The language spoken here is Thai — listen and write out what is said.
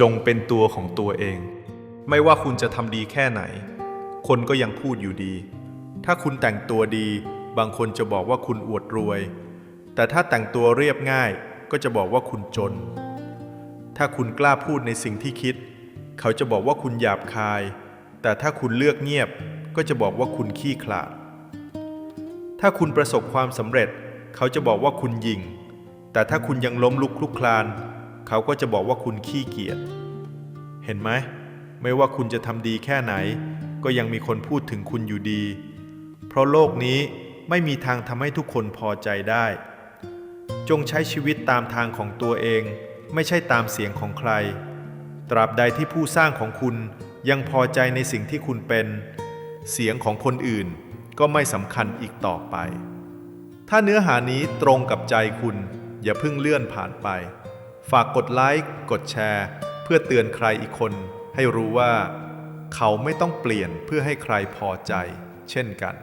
จงเป็นตัวของตัวเอง ไม่ว่าคุณจะทำดีแค่ไหน คนก็ยังพูดอยู่ดี ถ้าคุณแต่งตัวดี บางคนจะบอกว่าคุณอวดรวย แต่ถ้าแต่งตัวเรียบง่ายก็จะบอกว่าคุณจน ถ้าคุณกล้าพูดในสิ่งที่คิด เขาจะบอกว่าคุณหยาบคาย แต่ถ้าคุณเลือกเงียบ ก็จะบอกว่าคุณขี้ขลาด ถ้าคุณประสบความสำเร็จ เขาจะบอกว่าคุณหยิงแต่ถ้าคุณยังล้มลุกคลุกคลาน เขาก็จะบอกว่าคุณขี้เกียจ เห็นไหม ไม่ว่าคุณจะทำดีแค่ไหน ก็ยังมีคนพูดถึงคุณอยู่ดี เพราะโลกนี้ไม่มีทางทำให้ทุกคนพอใจได้ จงใช้ชีวิตตามทางของตัวเอง ไม่ใช่ตามเสียงของใคร ตราบใดที่ผู้สร้างของคุณยังพอใจในสิ่งที่คุณเป็น เสียงของคนอื่นก็ไม่สำคัญอีกต่อไป ถ้าเนื้อหานี้ตรงกับใจคุณ อย่าเพิ่งเลื่อนผ่านไป ฝากกดไลค์ กดแชร์ เพื่อเตือนใครอีกคน ให้รู้ว่า เขาไม่ต้องเปลี่ยนเพื่อให้ใครพอใจ เช่นกัน